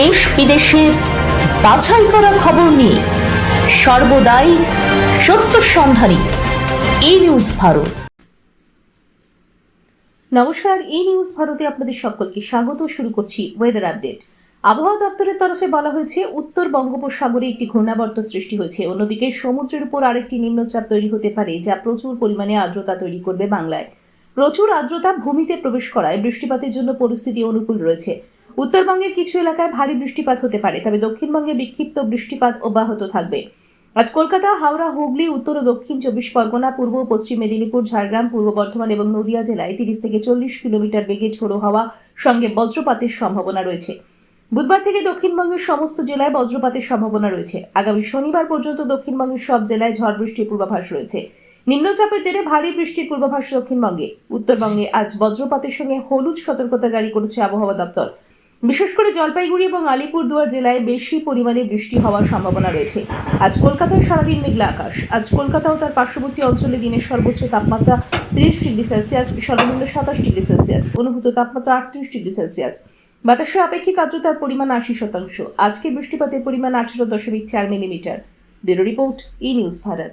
দেশ বিদেশের বাছাই করা খবর নিয়ে সর্বদাই সত্য সন্ধানী এই নিউজ ভারত। নমস্কার এই নিউজ ভারতে আপনাদের সকলকে স্বাগত। শুরু করছি ওয়েদার আপডেট আবহাওয়া দপ্তরের তরফে বলা হয়েছে, উত্তর বঙ্গোপসাগরে একটি ঘূর্ণাবর্ত সৃষ্টি হয়েছে। অন্যদিকে সমুদ্রের উপর আরেকটি নিম্নচাপ তৈরি হতে পারে, যা প্রচুর পরিমাণে আর্দ্রতা তৈরি করবে বাংলায়। প্রচুর আর্দ্রতা ভূমিতে প্রবেশ করায় বৃষ্টিপাতের জন্য পরিস্থিতি অনুকূল রয়েছে। উত্তরবঙ্গের কিছু এলাকায় ভারী বৃষ্টিপাত হতে পারে, তবে দক্ষিণবঙ্গে বিক্ষিপ্ত বৃষ্টিপাত অব্যাহত থাকবে। আজ কলকাতা, হাওড়া, হুগলি, উত্তর ও দক্ষিণ চব্বিশ পরগনা, পূর্ব পশ্চিম মেদিনীপুর, ঝাড়গ্রাম, পূর্ব বর্ধমান এবং নদিয়া জেলায় তিরিশ থেকে চল্লিশ কিলোমিটার বেগে ঝোড়ো হাওয়া, সঙ্গে বজ্রপাতের সম্ভাবনা রয়েছে। বুধবার থেকে দক্ষিণবঙ্গের সমস্ত জেলায় বজ্রপাতের সম্ভাবনা রয়েছে। আগামী শনিবার পর্যন্ত দক্ষিণবঙ্গের সব জেলায় ঝড় বৃষ্টির পূর্বাভাস রয়েছে। নিম্নচাপের জেরে ভারী বৃষ্টির পূর্বাভাস দক্ষিণবঙ্গে। উত্তরবঙ্গে আজ বজ্রপাতের সঙ্গে হলুদ সতর্কতা জারি করেছে আবহাওয়া দপ্তর। বিশেষ করে জলপাইগুড়ি এবং আলিপুরদুয়ার জেলায় বেশি পরিমাণে বৃষ্টি হওয়ার সম্ভাবনা রয়েছে। আজ কলকাতায় সারাদিন মেঘলা আকাশ। আজ কলকাতা ও তার পার্শ্ববর্তী অঞ্চলে দিনের সর্বোচ্চ তাপমাত্রা তিরিশ ডিগ্রি সেলসিয়াস, সর্বনিম্ন সাতাশ ডিগ্রি সেলসিয়াস, অনুভূত তাপমাত্রা আটত্রিশ ডিগ্রি সেলসিয়াস। বাতাসে আপেক্ষিক আর্দ্রতার পরিমাণ আশি শতাংশ। আজকে বৃষ্টিপাতের পরিমাণ আঠারো দশমিক চার millimetre. Bureau report, E news Bharat.